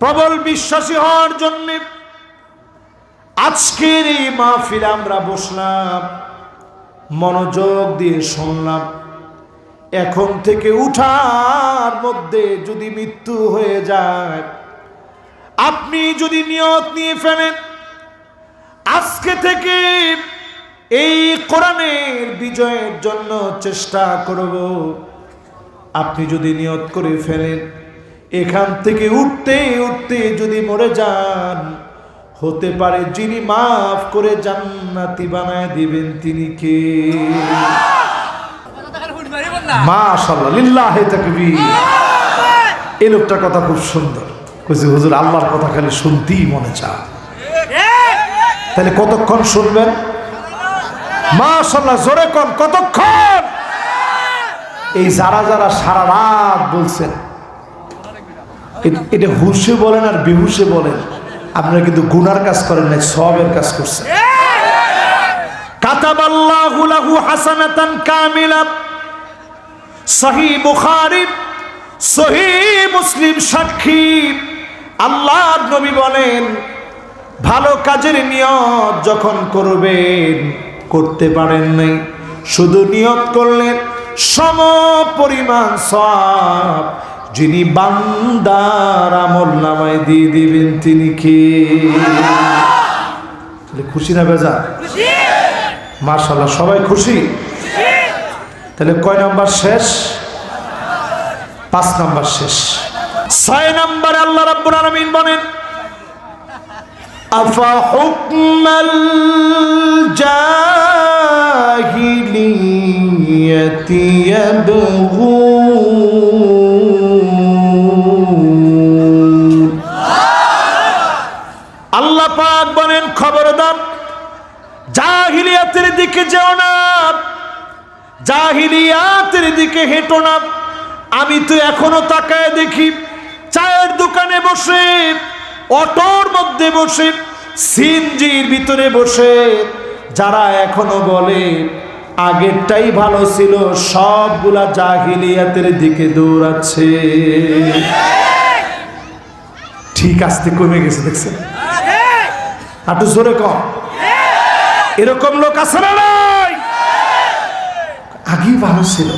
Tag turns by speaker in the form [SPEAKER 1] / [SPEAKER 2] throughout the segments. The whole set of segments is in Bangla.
[SPEAKER 1] প্রবল বিশ্বাসী হওয়ার জন্যে আজকের এই মাহফিলে আমরা বসলাম, মনোযোগ দিয়ে শুনলাম। এখন থেকে উঠার মধ্যে যদি মৃত্যু হয়ে যায়, আপনি যদি নিয়ত নিয়ে ফেলেন, আজকে থেকে এই কোরআনের বিজয়ের জন্য চেষ্টা করব। আপনি যদি নিয়ত করে ফেলেন এখান থেকে উঠতে উঠতে যদি মরে যান হতে পারে যিনি মাফ করে জান্নাতি বানায় দিবেন তিনি কে? মাশাআল্লাহ লিল্লাহি তাকবীর। এই লোকটার কথা খুব সুন্দর। কইছে হুজুর আল্লাহর কথা খালি শুনতেই মনে চায়। তাহলে কতক্ষণ শুনবেন? জোরে কোন কতক্ষণ? এই যারা যারা সারা রাত বলছেন এটা হুশে বলেন আর বিহুশে বলেন। আপনারা কিন্তু গুনার কাজ করেন নাই, সবের কাজ করছেন। লাহু হাসানাতান সহি বুখারী সহি মুসলিম সাক্ষী। আল্লাহর নবী বলেন, ভালো কাজের নিয়ত যখন করবেন, করতে পারেন নাই। শুধু নিয়ত করলেন সম পরিমাণ সব যিনি বান্দার আমল নামায় দিয়ে দিবেন তিনি কে? তাহলে খুশি না বেজা মার্শাল্লাহ সবাই খুশি? তাহলে কয় নাম্বার শেষ? পাঁচ নাম্বার শেষ। ছয় নাম্বার আল্লাহ রাব্বুল আলামিন বলেন আফা হুকমাল জাহিলিয়াতি ইয়াবগুন? পাক বলেন খবরদার। জাহিলিয়াতের দিকে যেও না। জাহিলিয়াতের দিকে হেঁটো না। আমি তো এখনও তাকায় দেখি, চায়ের দোকানে বসে, অটোর মধ্যে বসে, সিনজির ভিতরে বসে। যারা এখনও বলে, আগেরটাই ভালো ছিল, সবগুলা জাহিলিয়াতের দিকে দৌড়াচ্ছে। ঠিক আসতে কমে গেছে, দেখছেন? একটু জোরে কম এরকম লোক আছে না নাই? আগেই ভালো ছিল।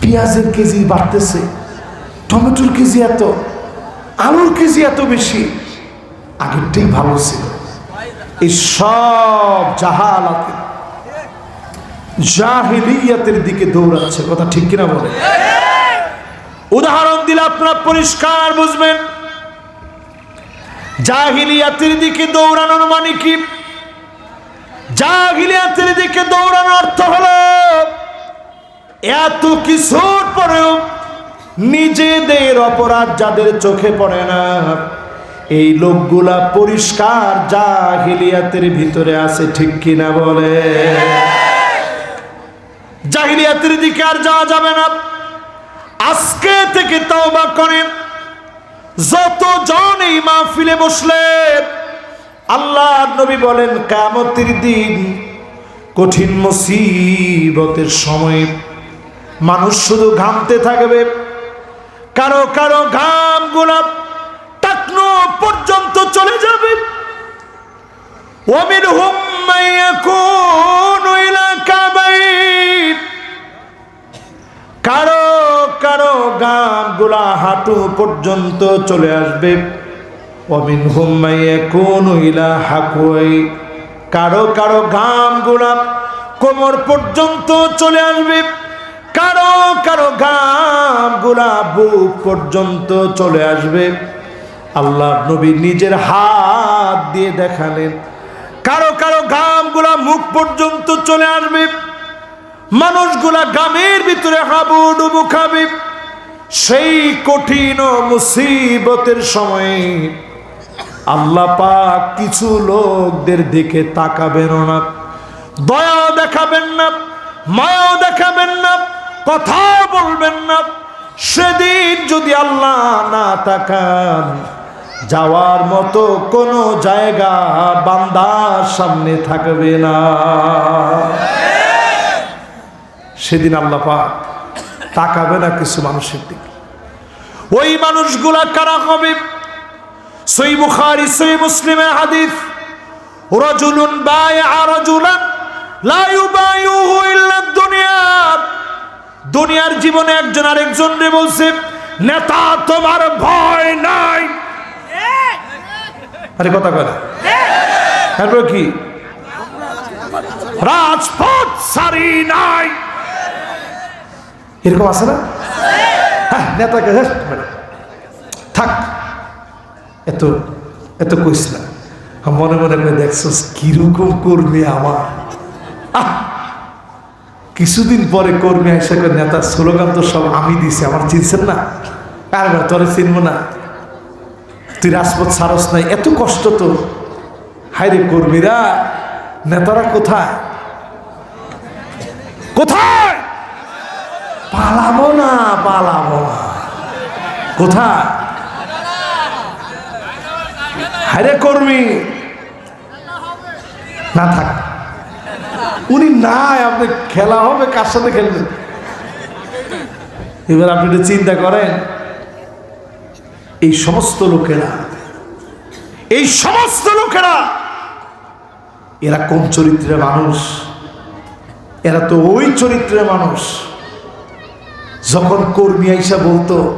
[SPEAKER 1] পেঁয়াজের কেজি বাড়তেছে, টমেটোর কেজি এত, আলুর কেজি এত বেশি। আগেরটাই ভালো ছিল। এই সব জাহালাতে জাহিলিয়াতের দিকে দৌড়াচ্ছে, কথা ঠিক কিনা বলে? উদাহরণ দিলে আপনারা পরিষ্কার বুঝবেন। জাহিলিয়াতের দিকে দৌড়ানোর মানে কি? জাহিলিয়াতের দিকে দৌড়ানোর অর্থ হলো, এত কিছুর পরেও নিজেদের অপরাধ যাদের চোখে পড়ে না, এই লোকগুলা পরিষ্কার জাহিলিয়াতের ভিতরে আছে ঠিক কিনা বলে? জাহিলিয়াতের দিকে আর যাওয়া যাবে না। আজকে থেকে তওবা করেন। যতজন এই মাহফিলে বসলেন আল্লাহ নবী বলেন, কামতের দিন কঠিন মুসিবতের সময় মানুষ শুধু ঘামতে থাকবে। কারও কারও ঘাম গোলাপ টাকনো পর্যন্ত চলে যাবে। ওমির কারও কারও গামগুলা হাঁটু পর্যন্ত চলে আসবে। অমিন হুমাইয়া কোন ইলা হাকুয়াই। কারও কারও ঘামগুলা কোমর পর্যন্ত চলে আসবে। কারও কারও ঘামগুলা বুক পর্যন্ত চলে আসবে। আল্লাহ নবী নিজের হাত দিয়ে দেখালেন। কারও কারও ঘামগুলা মুখ পর্যন্ত চলে আসবে। মানুষগুলা গ্রামের ভিতরে হাবু ডুবু খাবে। সেই কঠিন মুসিবতের সময়ে আল্লাহ পাক কিছু লোকদের দিকে তাকাবেন না। দয়া দেখাবেন না, মায়াও দেখাবেন না কথা বলবেন না। সেদিন যদি আল্লাহ না তাকান, যাওয়ার মতো কোনো জায়গা বান্দার সামনে থাকবে না। সেদিন আল্লাহ পাক তাকাবে না কিছু মানুষের দিকে। ওই মানুষগুলা কারা হবে? সই বুখারি, সই মুসলিমের হাদিস, রজুলুন বায়আ রাজুলান, লা ইউবাইউহু ইল্লা দুনিয়া। দুনিয়ার জীবনে একজন আরেকজন রে বলছে, নেতা তোমার ভয় নাই। আরে কথা কথা তারপর কি? রাজপথ সারি নাই। এরকম আছে না? হ্যাঁ নেতাকে মানে, থাক এত এত কইস না। মনে মনে করে দেখছস কীরকম কর্মী আমার! কিছুদিন পরে কর্মী হিসেবে নেতা স্লোগান তো সব আমি দিছি আমার চিনছেন না? আর তোরে চিনবো না। তুই রাজপথ সারস নাই এত কষ্ট তো হায় রে কর্মীরা নেতারা কোথায়? কোথায়? পালাবো না পালাবো না। কোথায়? কর্মী। না, থাক। উনি নাই, আপনি খেলা হবে, কার সাথে খেলবেন? এবার আপনি একটু চিন্তা করেন, এই সমস্ত লোকেরা, এই সমস্ত লোকেরা, এরা কোন চরিত্রের মানুষ? এরা তো ওই চরিত্রের মানুষ। যখন কর্মী আইসা বলতো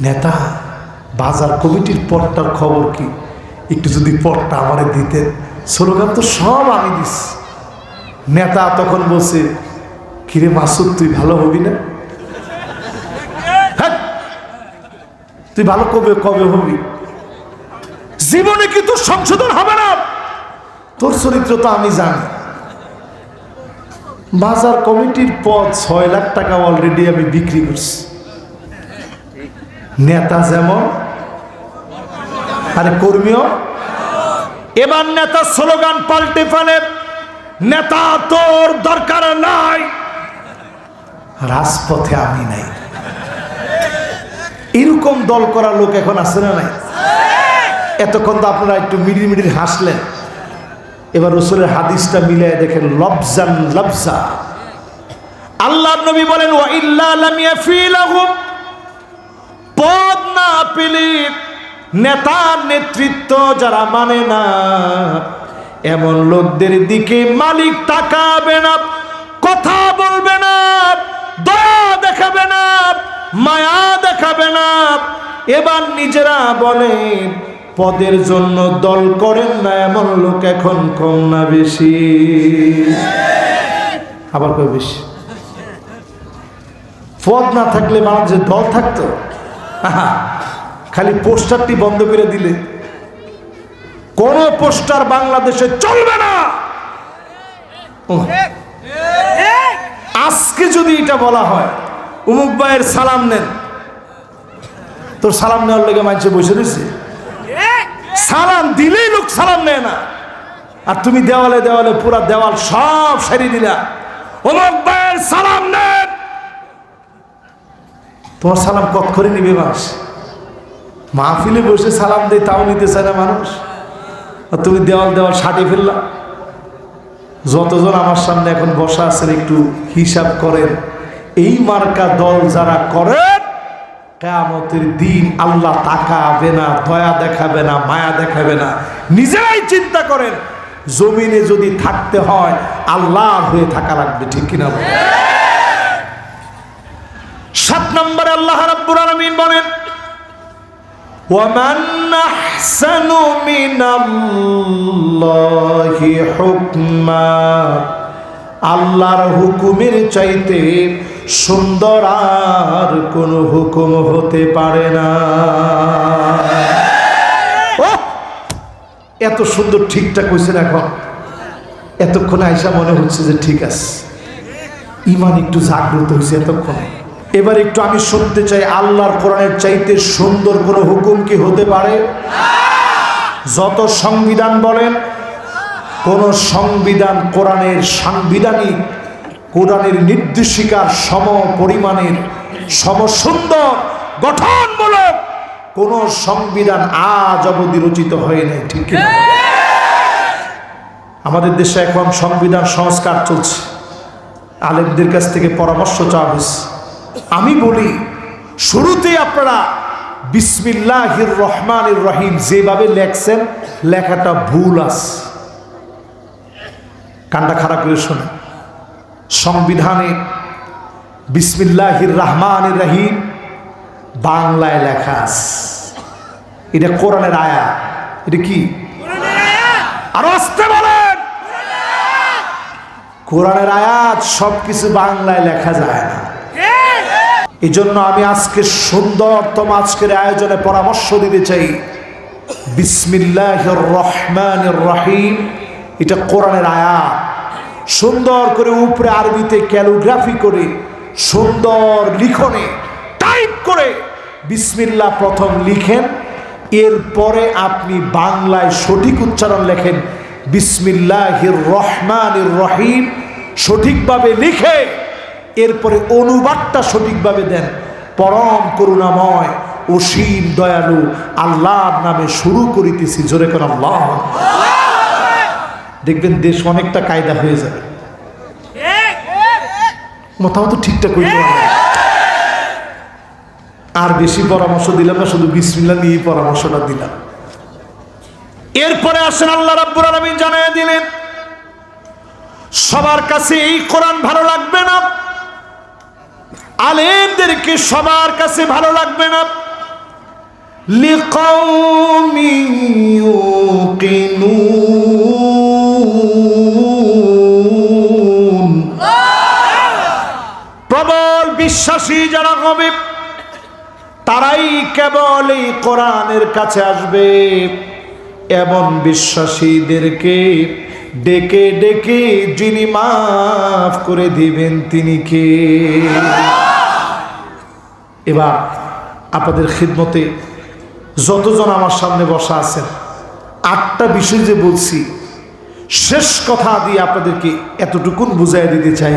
[SPEAKER 1] নেতা বাজার কমিটির পটটার খবর কি? একটু যদি পটটা আমারে দিতেন। স্লোগান তো সব আমি দিস। নেতা তখন বলছে কিরে মাসুদ তুই ভালো হবি না? হ্যাঁ, তুই ভালো কবে কবে হবি? জীবনে কিন্তু সংশোধন হবে না? তোর চরিত্র তো আমি জানি। বাজার কমিটির পদ ছয় লাখ টাকা অলরেডি আমি বিক্রি করছি। নেতা যেমন, আরে কর্মীও। এবার নেতা স্লোগান পাল্টে ফেলে, নেতা, তোর দরকার নাই। রাজপথে আমি নাই। এরকম দল করা লোক এখন আছে না নাই? এতক্ষণ তো আপনারা একটু মিডিল মিডিল হাসলেন। এবার রসুলের হাদিসটা মিলিয়ে দেখেন লবজান লবজা আল্লাহ নবী বলেন ইয়াফিলাহুম। পদ না পেলে নেতার নেতৃত্ব যারা মানে না, এমন লোকদের দিকে মালিক তাকাবে না, কথা বলবে না, দয়া দেখাবে না, মায়া দেখাবে না। এবার নিজেরা বলেন পদের জন্য দল করেন না এমন লোক এখন কম না বেশি। আবার কয় বেশি? পদ না থাকলে বাংলাদেশে দল থাকতো? খালি পোস্টারটি বন্ধ করে দিলে। কোন পোস্টার বাংলাদেশে চলবে না? আজকে যদি এটা বলা হয়, উমুক ভাইয়ের সালাম নেন। তোর সালাম নেওয়ার লেগে মানুষে বসে রয়েছে? সালাম দিলেই লোক সালাম নেয় না। আর তুমি দেওয়ালে দেওয়ালে পুরা দেওয়াল সব সারি দিলা অমুক ভাইয়ের সালাম নেন। তোমার সালাম কত করে নিবে মানুষ? মাহফিলে বসে সালাম দেয়, তাও নিতে চায় না মানুষ। আর তুমি দেওয়াল দেওয়াল সাটে ফেললা। যতজন আমার সামনে এখন বসা আছেন, একটু হিসাব করেন। এই মার্কা দল যারা করেন কেয়ামতের দিন আল্লাহ তাকাবে না দয়া দেখাবে না মায়া দেখাবে না নিজেরাই চিন্তা করেন জমিনে যদি থাকতে হয় আল্লাহ হয়ে থাকা লাগবে ঠিক কিনা বলেন? সাত নম্বরে আল্লাহ রাব্বুল আলামিন বলেন ومن أحسن من الله حكما আল্লাহর হুকুমের চাইতে সুন্দর আর কোন হুকুম হতে পারে না। এত সুন্দর ঠিকঠাক হয়েছে এখন। এতক্ষণে আইসা মনে হচ্ছে যে ঠিক আছে। ইমান একটু জাগ্রত হয়েছে এতক্ষণে। এবার একটু আমি শুনতে চাই, আল্লাহর কোরআনের চাইতে সুন্দর কোনো হুকুম কি হতে পারে? যত সংবিধান বলেন, কোন সংবিধান কোরআনের সাংবিধানিক কোরআনের নির্দেশিকার সম পরিমাণের সমসুন্দর গঠনমূলক কোন সংবিধান আজ অবধি রচিত হয় নাই ঠিক আমাদের দেশে এখন সংবিধান সংস্কার চলছে। আলেমদের কাছ থেকে পরামর্শ চাওয়া হয়েছে। আমি বলি শুরুতেই আপনারা বিসমিল্লাহির রহমানির রহিম যেভাবে লেখছেন লেখাটা ভুল আছে। কানটা খারাপ করে শোনে সংবিধানে বিসমিল্লাহির রহমান রহিম বাংলায় লেখা এটা কোরআনের আয়া। এটা কি? আরও আসতে বলেন। কোরআনের আয়াত সবকিছু বাংলায় লেখা যায় না। এই জন্য আমি আজকে সুন্দরতম আজকের আয়োজনে পরামর্শ দিতে চাই বিসমিল্লাহ রহমান রহিম। এটা কোরআনের আয়াত। সুন্দর করে উপরে আরবিতে ক্যালোগ্রাফি করে, সুন্দর লিখনে টাইপ করে বিসমিল্লাহ প্রথম লিখেন, এরপরে আপনি বাংলায় সঠিক উচ্চারণ লেখেন, বিসমিল্লাহির রহমানির রহিম, সঠিকভাবে লিখে, এরপরে অনুবাদটা সঠিকভাবে দেন, পরম করুণাময়, অসীম দয়ালু, আল্লাহর নামে শুরু করিতেছি, জোরে করে আল্লাহ দেখবেন দেশ অনেকটা কায়দা হয়ে যাবে। মতামত ঠিকঠাক আর বেশি পরামর্শ দিলাম না, শুধু বিসমিল্লা নিয়ে পরামর্শটা দিলাম। এরপরে আসেন আল্লাহ রাব্বুল আলামিন জানিয়ে দিলেন, সবার কাছে এই কোরআন ভালো লাগবে না। আলেমদেরকে সবার কাছে ভালো লাগবে না। লিকাউমি ইউকিনুন। বিশ্বাসী যারা হবে, তারাই কেবল এই কোরআনের কাছে আসবে। এমন বিশ্বাসীদেরকে ডেকে ডেকে যিনি মাফ করে দিবেন, তিনি কে? এবার আপনাদের খিদমতে যতজন আমার সামনে বসা আছেন, আটটা বিষয় যে বলছি, শেষ কথা দিয়ে আপনাদেরকে এতটুকুন বুঝাই দিতে চাই।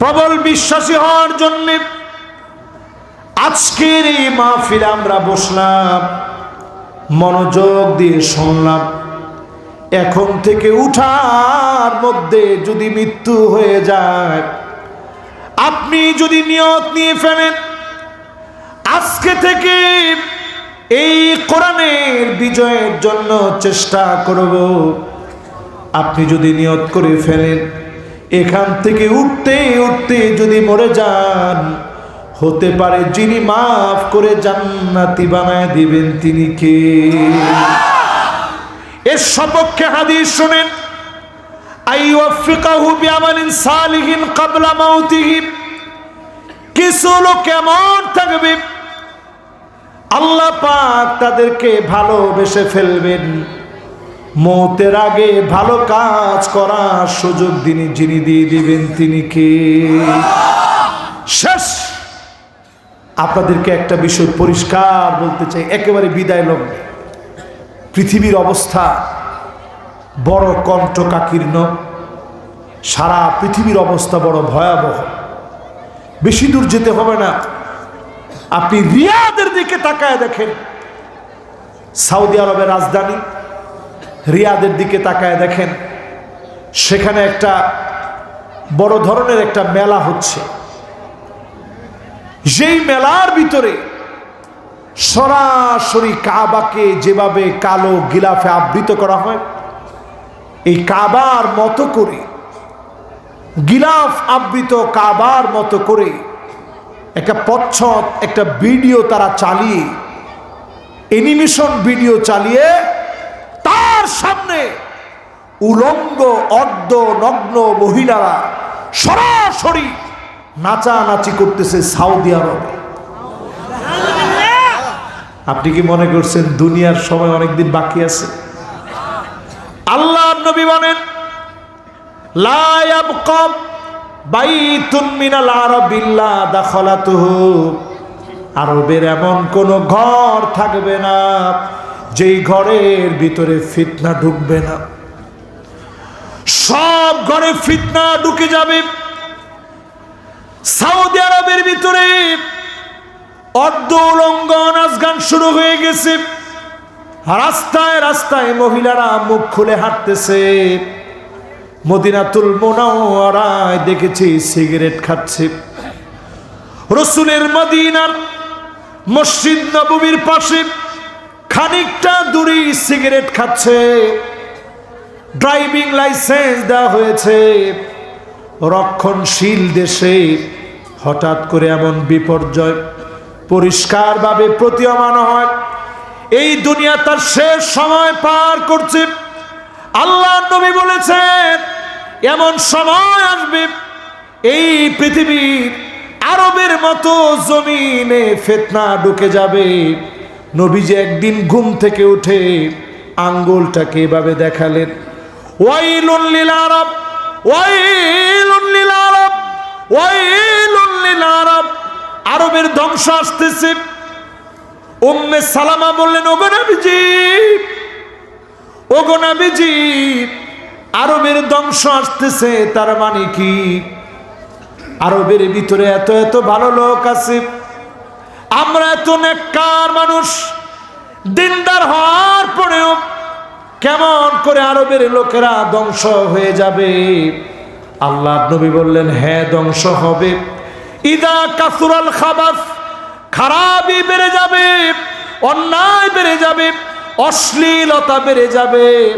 [SPEAKER 1] প্রবল বিশ্বাসী হওয়ার জন্যে আজকের এই মাহফিলে আমরা বসলাম, মনোযোগ দিয়ে শুনলাম। এখন থেকে উঠার মধ্যে যদি মৃত্যু হয়ে যায়, আপনি যদি নিয়ত নিয়ে ফেলেন, আজকে থেকে এই কোরআনের বিজয়ের জন্য চেষ্টা করব। আপনি যদি নিয়ত করে ফেলেন, এখান থেকে উঠতে উঠতে যদি মরে যান, হতে পারে যিনি মাফ করে জান্নাতি বানায় দিবেন তিনি কে? এর সপক্ষে হাদিস শুনেন কিছু লোক কেমন থাকবে, আল্লাহ পাক তাদেরকে ভালোবেসে ফেলবেন। মৌতের আগে ভালো কাজ করার সুযোগ তিনি যিনি দিয়ে দিবেন তিনি কে? শেষ! আপনাদেরকে একটা বিষয় পরিষ্কার বলতে চাই, একেবারে বিদায় লগ্নে। পৃথিবীর অবস্থা বড় কণ্ঠকাকীর্ণ, সারা পৃথিবীর অবস্থা বড় ভয়াবহ। বেশি দূর যেতে হবে না। আপনি রিয়াদের দিকে তাকায় দেখেন। সৌদি আরবের রাজধানী রিয়াদের দিকে তাকায় দেখেন, সেখানে একটা বড় ধরনের একটা মেলা হচ্ছে। যেই মেলার ভিতরে সরাসরি কাবাকে যেভাবে কালো গিলাফে আবৃত করা হয়, এই কাবার মতো করে, গিলাফ আবৃত কাবার মতো করে একটা পচ্ছদ, একটা ভিডিও তারা চালিয়ে, অ্যানিমেশন ভিডিও চালিয়ে তার সামনে উলঙ্গ, অর্ধ, নগ্ন মহিলারা সরাসরি নাচানাচি করতেছে সাউদি আরবে। আপনি কি মনে করছেন দুনিয়ার সময় অনেকদিন বাকি আছে? আল্লাহ নবী বলেন আরবের এমন কোন ঘর থাকবে না। যেই ঘরের ভিতরে ফিতনা ঢুকবে না, সব ঘরে ফিতনা ঢুকে যাবে। সৌদি আরবের ভিতরে অর্ধ নাচ গান শুরু হয়ে গেছে। রাস্তায় রাস্তায় মহিলারা মুখ খুলে হাঁটতেছে। মদিনাতুল মোনাওয়ারায় দেখেছি সিগারেট খাচ্ছে। রসুলের মদিনার মসজিদ নবমীর পাশে খানিকটা দূরে সিগারেট খাচ্ছে। ড্রাইভিং লাইসেন্স দেওয়া হয়েছে। রক্ষণশীল দেশে হঠাৎ করে এমন বিপর্যয় পরিষ্কারভাবে প্রতীয়মান হয়। এই দুনিয়া তার শেষ সময় পার করছে। আল্লাহ নবী বলেছেন, এমন সময় আসবে এই পৃথিবীর আরবের মতো জমিনে ফেতনা ঢুকে যাবে। নবীজি একদিন ঘুম থেকে উঠে আঙ্গুলটাকে এভাবে দেখালেন। ওয়াইলুন লিল আরব, ওয়াইলুন লিল আরব, ওয়াইলুন লিল আরব। আরবের ধ্বংস আসতেছে। উম্মে সালামা বললেন, ওগো নবীজি ওগো নবীজি, আরবের ধ্বংস আসতেছে, তার মানে কি? আরবের ভিতরে এত এত ভালো লোক আছে আমরা এত নেককার মানুষ। দিনদার হওয়ার পরেও কেমন করে আরবের লোকেরা ধ্বংস হয়ে যাবে? আল্লাহ নবী বললেন হ্যাঁ ধ্বংস হবে। ইদা কাসুরাল খাবাস খারাপই বেড়ে যাবে অন্যায় বেড়ে যাবে অশ্লীলতা বেড়ে যাবে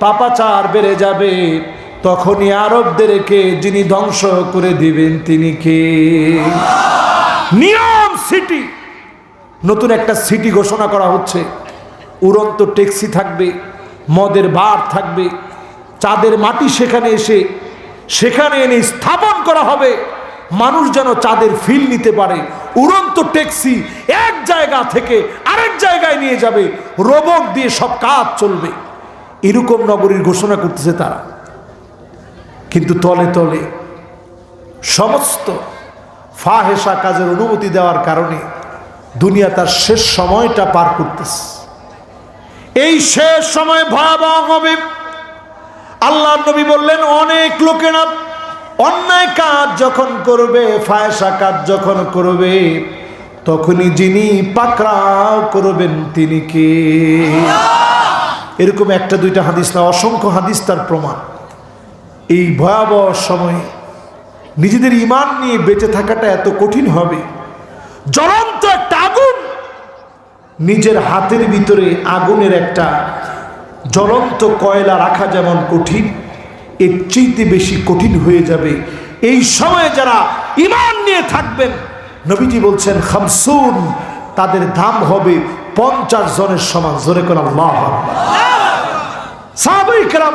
[SPEAKER 1] পাপাচার বেড়ে যাবে। তখনই আরবদেরকে যিনি ধ্বংস করে দিবেন তিনি কে? নিয়ম সিটি। নতুন একটা সিটি ঘোষণা করা হচ্ছে। উড়ন্ত ট্যাক্সি থাকবে, মদের বার থাকবে, চাঁদের মাটি সেখানে এসে, সেখানে এনে স্থাপন করা হবে। মানুষ যেন চাঁদের ফিল নিতে পারে। উড়ন্ত ট্যাক্সি এক জায়গা থেকে আরেক জায়গায় নিয়ে যাবে। রোবট দিয়ে সব কাজ চলবে। এরকম নগরীর ঘোষণা করতেছে তারা। কিন্তু তলে তলে সমস্ত ফাহেসা কাজের অনুমতি দেওয়ার কারণে দুনিয়া তার শেষ সময়টা পার করতেছে। এই শেষ সময় ভয়াবহ হবে। আল্লাহ নবী বললেন, অনেক লোকেরা অন্যায় কাজ যখন করবে, ফায়সা কাজ যখন করবে, তখনই যিনি পাকড়াও করবেন তিনি কে? এরকম একটা দুইটা হাদিস না, অসংখ্য হাদিস তার প্রমাণ। এই ভয়াবহ সময়ে নিজেদের ইমান নিয়ে বেঁচে থাকাটা এত কঠিন হবে। জ্বলন্ত নিজের হাতের ভিতরে আগুনের একটা জ্বলন্ত কয়লা রাখা যেমন কঠিন, এর চেয়েতে বেশি কঠিন হয়ে যাবে। এই সময়ে যারা ইমান নিয়ে থাকবেন, নবীজি বলছেন, খামসুন, তাদের দাম হবে পঞ্চাশ জনের সমান। জোরে করে আল্লাহ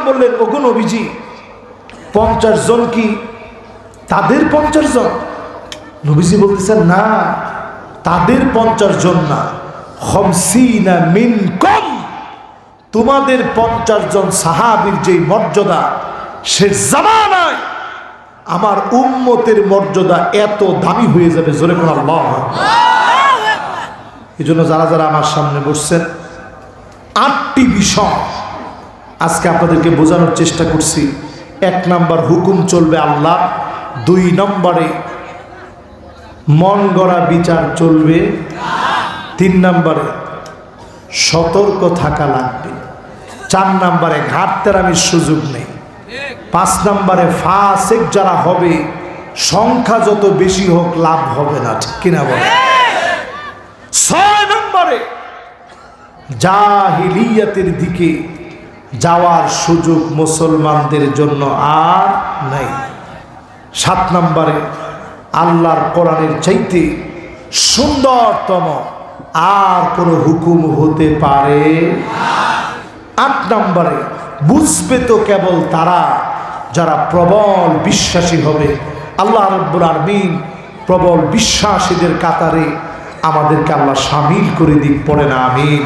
[SPEAKER 1] বললেন, ওগো নবীজি, পঞ্চাশ জন কি তাদের পঞ্চাশ জন? নবীজি বলতেছেন, না, তাদের পঞ্চাশ জন না। কম তোমাদের পঞ্চাশ জন সাহাবির যে মর্যাদা, সে জামানায় আমার উম্মতের মর্যাদা এত দামি হয়ে যাবে, জোরে কোন এই জন্য যারা যারা আমার সামনে বসছেন, আটটি বিষয় আজকে আপনাদেরকে বোঝানোর চেষ্টা করছি। এক নাম্বার, হুকুম চলবে আল্লাহ। দুই নম্বরে মন গড়া বিচার চলবে। তিন নম্বরে, সতর্ক থাকা লাগবে। চার নম্বরে ঘাটতেরামির সুযোগ নেই। পাঁচ নম্বরে, ফাসেক যারা হবে, সংখ্যা যত বেশি হোক, লাভ হবে না, ঠিক কিনা বলে ছয় নম্বরে, জাহিলিয়াতের দিকে যাওয়ার সুযোগ মুসলমানদের জন্য আর নাই। সাত নম্বরে, আল্লাহর কোরআনের চাইতে সুন্দরতম আর কোনো হুকুম হতে পারে? আট নম্বরে, বুঝবে তো কেবল তারা যারা প্রবল বিশ্বাসী হবে। আল্লাহ রব্বুল আরমিন প্রবল বিশ্বাসীদের কাতারে আমাদেরকে আল্লাহ সামিল করে দিক, পড়ে না, আমিন।